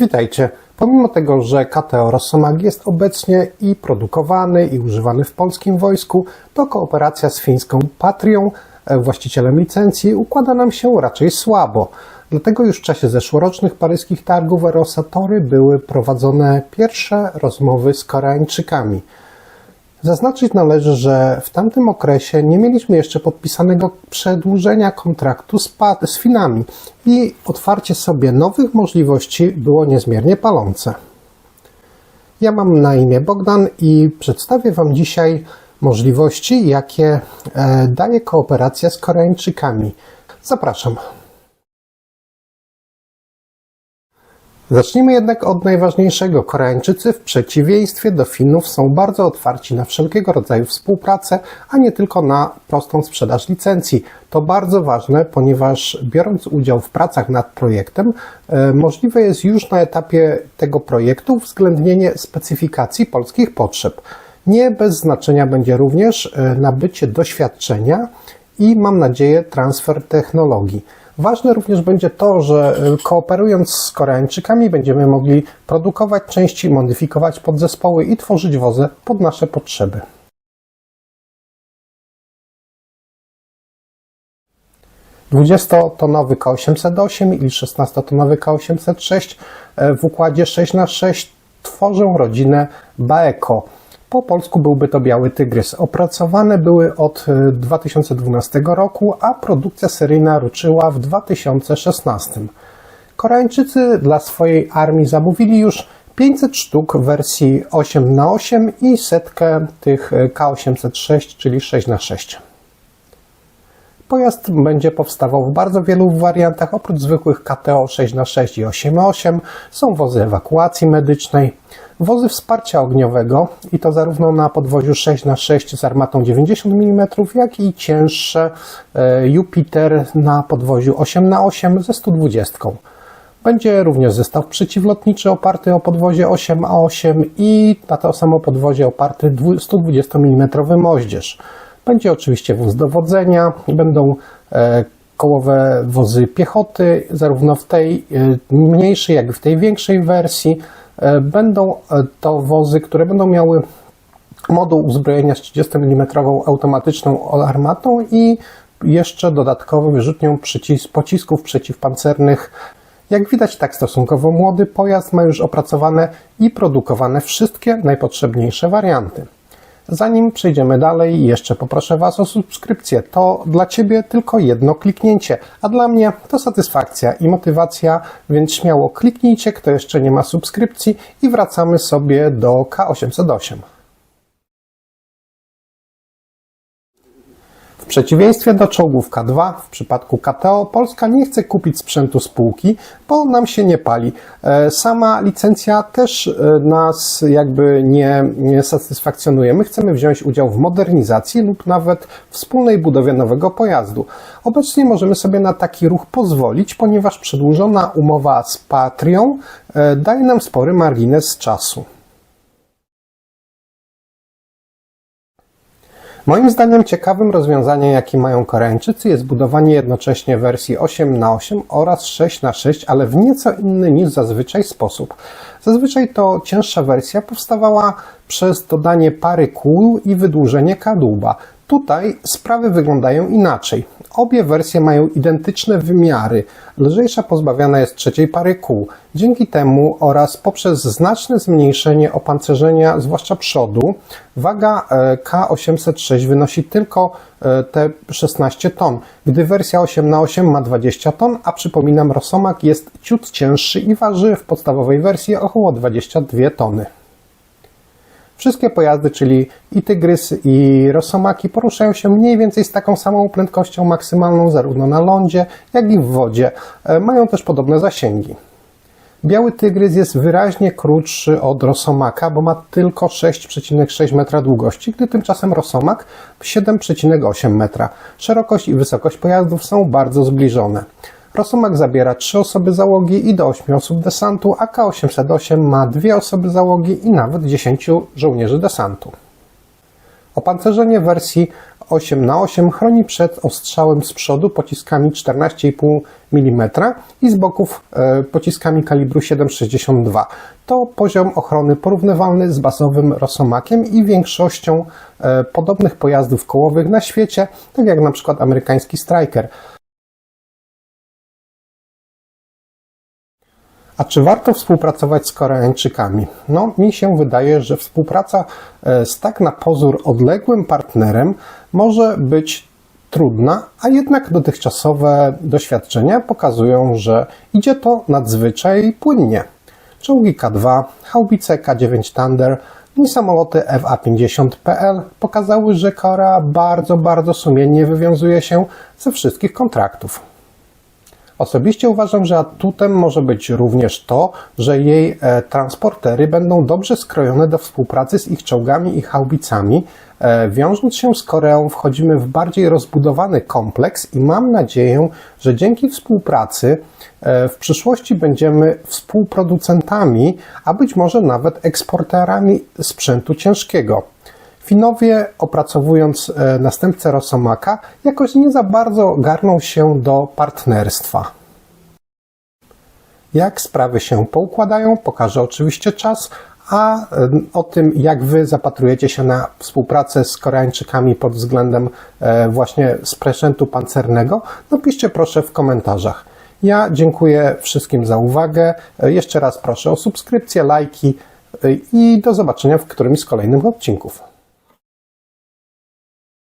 Witajcie. Pomimo tego, że KTO Rosomak jest obecnie i produkowany i używany w polskim wojsku, to kooperacja z fińską Patrią, e, właścicielem licencji, układa nam się raczej słabo. Dlatego już w czasie zeszłorocznych paryskich targów Eurosatory były prowadzone pierwsze rozmowy z Koreańczykami. Zaznaczyć należy, że w tamtym okresie nie mieliśmy jeszcze podpisanego przedłużenia kontraktu z, z Finami i otwarcie sobie nowych możliwości było niezmiernie palące. Ja mam na imię Bogdan i przedstawię Wam dzisiaj możliwości, jakie e, daje kooperacja z Koreańczykami. Zapraszam. Zacznijmy jednak od najważniejszego. Koreańczycy w przeciwieństwie do Finów są bardzo otwarci na wszelkiego rodzaju współpracę, a nie tylko na prostą sprzedaż licencji. To bardzo ważne, ponieważ biorąc udział w pracach nad projektem, e, możliwe jest już na etapie tego projektu uwzględnienie specyfikacji polskich potrzeb. Nie bez znaczenia będzie również e, nabycie doświadczenia i mam nadzieję transfer technologii. Ważne również będzie to, że y, kooperując z Koreańczykami będziemy mogli produkować części, modyfikować podzespoły i tworzyć wozy pod nasze potrzeby. Dwudziestotonowy K808 i 16-tonowy K806 e, w układzie 6x6 tworzą rodzinę Baeko. Po polsku byłby to Biały Tygrys. Opracowane były od e, 2012 roku, a produkcja seryjna ruszyła w 2016. Koreańczycy dla swojej armii zamówili już 500 sztuk w wersji 8x8 i setkę tych e, K806, czyli 6x6. Pojazd będzie powstawał w bardzo wielu wariantach. Oprócz zwykłych KTO 6x6 i 8x8 są wozy ewakuacji medycznej, wozy wsparcia ogniowego i to zarówno na podwoziu 6x6 z armatą 90 mm, jak i cięższe e, Jupiter na podwoziu 8x8 ze 120. Będzie również zestaw przeciwlotniczy oparty o podwozie 8A8 i na to samo podwozie oparty 120 mm moździerz. Będzie oczywiście wóz dowodzenia, będą e, kołowe wozy piechoty, zarówno w tej e, mniejszej, jak i w tej większej wersji. E, Będą to wozy, które będą miały moduł uzbrojenia z 30 mm automatyczną armatą i jeszcze dodatkowo wyrzutnią przycis pocisków przeciwpancernych. Jak widać, tak stosunkowo młody pojazd ma już opracowane i produkowane wszystkie najpotrzebniejsze warianty. Zanim przejdziemy dalej, jeszcze poproszę Was o subskrypcję. To dla Ciebie tylko jedno kliknięcie, a dla mnie to satysfakcja i motywacja, więc śmiało kliknijcie, kto jeszcze nie ma subskrypcji i wracamy sobie do K808. Przeciwieństwie do czołgów K2, w przypadku KTO, Polska nie chce kupić sprzętu spółki, bo nam się nie pali. E, Sama licencja też e, nas jakby nie, nie satysfakcjonuje. My chcemy wziąć udział w modernizacji lub nawet wspólnej budowie nowego pojazdu. Obecnie możemy sobie na taki ruch pozwolić, ponieważ przedłużona umowa z Patrią e, daje nam spory margines czasu. Moim zdaniem ciekawym rozwiązaniem, jakie mają Koreańczycy, jest budowanie jednocześnie wersji 8x8 oraz 6x6, ale w nieco inny niż zazwyczaj sposób. Zazwyczaj to cięższa wersja powstawała przez dodanie pary kół i wydłużenie kadłuba. Tutaj sprawy wyglądają inaczej. Obie wersje mają identyczne wymiary. Lżejsza pozbawiana jest trzeciej pary kół. Dzięki temu oraz poprzez znaczne zmniejszenie opancerzenia, zwłaszcza przodu, waga e, K806 wynosi tylko e, te 16 ton, gdy wersja 8x8 ma 20 ton, a przypominam, Rosomak jest ciut cięższy i waży w podstawowej wersji około 22 tony. Wszystkie pojazdy, czyli i Tygrysy, i Rosomaki poruszają się mniej więcej z taką samą prędkością maksymalną zarówno na lądzie, jak i w wodzie. E, Mają też podobne zasięgi. Biały Tygrys jest wyraźnie krótszy od Rosomaka, bo ma tylko 6,6 metra długości, gdy tymczasem Rosomak 7,8 metra. Szerokość i wysokość pojazdów są bardzo zbliżone. Rosomak zabiera 3 osoby załogi i do 8 osób desantu, a K808 ma 2 osoby załogi i nawet 10 żołnierzy desantu. Opancerzenie wersji 8 na 8 chroni przed ostrzałem z przodu pociskami 14,5 mm i z boków e, pociskami kalibru 7,62. To poziom ochrony porównywalny z bazowym Rosomakiem i większością e, podobnych pojazdów kołowych na świecie, tak jak na przykład amerykański Striker. A czy warto współpracować z Koreańczykami? No, mi się wydaje, że współpraca e, z tak na pozór odległym partnerem może być trudna, a jednak dotychczasowe doświadczenia pokazują, że idzie to nadzwyczaj płynnie. Czołgi K2, haubice K9 Thunder i samoloty FA-50PL pokazały, że Korea bardzo, bardzo sumiennie wywiązuje się ze wszystkich kontraktów. Osobiście uważam, że atutem może być również to, że jej e, transportery będą dobrze skrojone do współpracy z ich czołgami i haubicami. E, wiążąc się z Koreą, wchodzimy w bardziej rozbudowany kompleks i mam nadzieję, że dzięki współpracy e, w przyszłości będziemy współproducentami, a być może nawet eksporterami sprzętu ciężkiego. Finowie, opracowując e, następcę Rosomaka, jakoś nie za bardzo garną się do partnerstwa. Jak sprawy się poukładają, pokaże oczywiście czas, a e, o tym, jak Wy zapatrujecie się na współpracę z Koreańczykami pod względem e, właśnie sprzętu pancernego, napiszcie proszę w komentarzach. Ja dziękuję wszystkim za uwagę. Jeszcze raz proszę o subskrypcję, lajki i do zobaczenia w którymś z kolejnych odcinków.